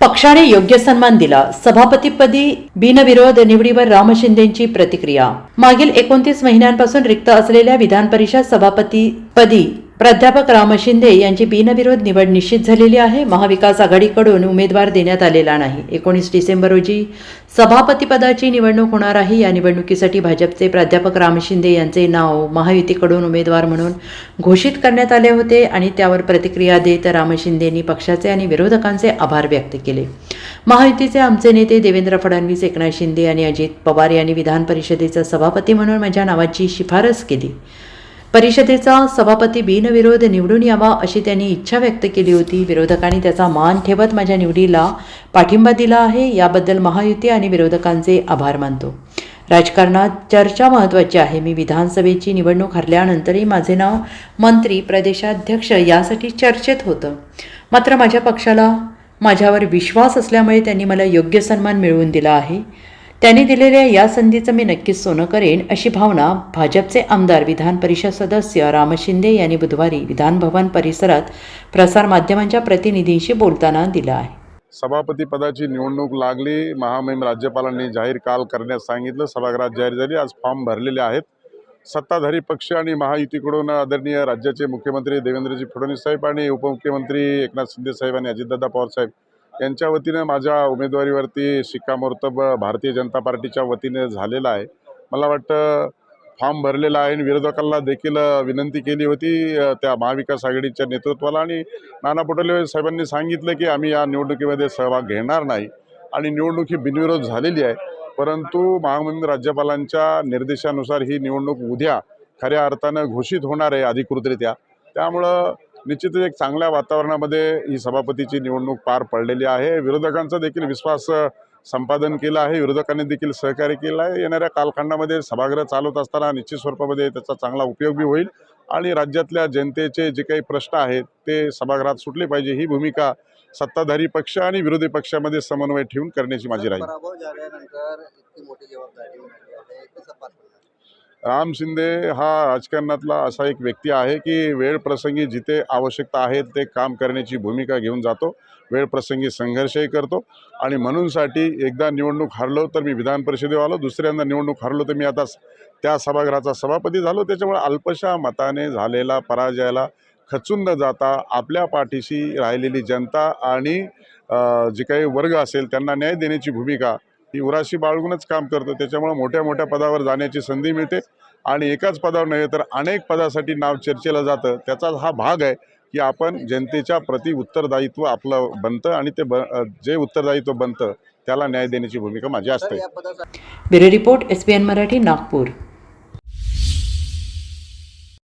पक्षाने योग्य सन्मान दिला. सभापतीपदी बिनविरोध निवडीवर राम शिंदेची प्रतिक्रिया. मागील एकोणतीस महिन्यांपासून रिक्त असलेल्या विधान परिषद सभापतीपदी प्राध्यापक राम शिंदे यांची बिनविरोध निवड निश्चित झालेली आहे. महाविकास आघाडीकडून उमेदवार देण्यात आलेला नाही. एकोणीस डिसेंबर रोजी सभापतीपदाची निवडणूक होणार आहे. या निवडणुकीसाठी भाजपचे प्राध्यापक राम शिंदे यांचे नाव महायुतीकडून उमेदवार म्हणून घोषित करण्यात आले होते आणि त्यावर प्रतिक्रिया देत राम शिंदेंनी पक्षाचे आणि विरोधकांचे आभार व्यक्त केले. महायुतीचे आमचे नेते देवेंद्र फडणवीस एकनाथ शिंदे आणि अजित पवार यांनी विधान परिषदेचा सभापती म्हणून माझ्या नावाची शिफारस केली. परिषदेचा सभापती बिनविरोध निवडून यावा अशी त्यांनी इच्छा व्यक्त केली होती. विरोधकांनी त्याचा मान ठेवत माझ्या निवडीला पाठिंबा दिला आहे याबद्दल महायुती आणि विरोधकांचे आभार मानतो. राजकारणात चर्चा महत्त्वाची आहे. मी विधानसभेची निवडणूक हरल्यानंतरही माझे नाव मंत्री प्रदेशाध्यक्ष यासाठी चर्चेत होतं. मात्र माझ्या पक्षाला माझ्यावर विश्वास असल्यामुळे त्यांनी मला योग्य सन्मान मिळवून दिला आहे. त्यांनी दिलेल्या या संधीचं मी नक्कीच सोनं करेन अशी भावना भाजपचे आमदार विधान परिषद सदस्य राम शिंदे यांनी बुधवारी विधानभवन परिसरात प्रसारमाध्यमांच्या प्रतिनिधींशी बोलताना दिला आहे. सभापती पदाची निवडणूक लागली. महामहिम राज्यपालांनी जाहीर काल करण्यास सांगितलं. सभागृहात जाहीर झाली. आज फॉर्म भरलेले आहेत. सत्ताधारी पक्ष आणि महायुतीकडून आदरणीय राज्याचे मुख्यमंत्री देवेंद्रजी फडणवीस साहेब आणि उपमुख्यमंत्री एकनाथ शिंदे साहेब आणि अजितदादा पवार साहेब यांच्या वतीनं माझ्या उमेदवारीवरती शिक्कामोर्तब भारतीय जनता पार्टीच्या वतीने झालेला आहे. मला वाटतं फॉर्म भरलेला आहे आणि विरोधकांना देखील विनंती केली होती त्या महाविकास आघाडीच्या नेतृत्वाला. आणि नाना पटोले साहेबांनी सांगितलं की आम्ही या निवडणुकीमध्ये सहभाग घेणार नाही आणि निवडणूक ही बिनविरोध झालेली आहे. परंतु महामहिम राज्यपालांच्या निर्देशानुसार ही निवडणूक उद्या खऱ्या अर्थानं घोषित होणार आहे अधिकृतरित्या. त्यामुळं निश्चितच एक चांगल्या वातावरणामध्ये ही सभापतीची निवडणूक पार पडलेली आहे. विरोधकांचा देखील विश्वास संपादन केलं आहे. विरोधकांनी देखील सहकार्य केलं आहे. येणाऱ्या कालखंडामध्ये सभागृह चालवत असताना निश्चित स्वरूपामध्ये त्याचा चांगला उपयोग बी होईल आणि राज्यातल्या जनतेचे जे काही प्रश्न आहेत ते सभागृहात सुटले पाहिजे. ही भूमिका सत्ताधारी पक्ष आणि विरोधी पक्षामध्ये समन्वय ठेवून करण्याची माझी राहील राम शिंदे हा राजकारणातला असा एक व्यक्ती आहे की वेळ प्रसंगी जिथे आवश्यकता आहे ते काम करण्याची भूमिका घेऊन जातो वेळ प्रसंगी संघर्षही करतो. आणि म्हणूनसाठी एकदा निवडणूक हरलो तर मी विधान परिषदेवर आलो दुसऱ्यांदा निवडणूक हरलो तर मी आता त्या सभागृहाचा सभापती झालो. त्याच्यामुळे अल्पशा मताने झालेला पराजयाला खचून न जाता आपल्या पाठीशी राहिलेली जनता आणि जे काही वर्ग असेल त्यांना न्याय देण्याची भूमिका ही उराशी बाळगूनच काम करतो. त्याच्यामुळे मोठ्या मोठ्या पदावर जाण्याची संधी मिळते. आणि एकाच पदावर नव्हे तर अनेक पदासाठी नाव चर्चेला जातं. त्याचाच हा भाग आहे की आपण जनतेच्या प्रति उत्तरदायित्व आपलं बनतं आणि ते ब जे उत्तरदायित्व बनतं त्याला न्याय देण्याची भूमिका माझी असते. Bureau report S Marathi Nagpur.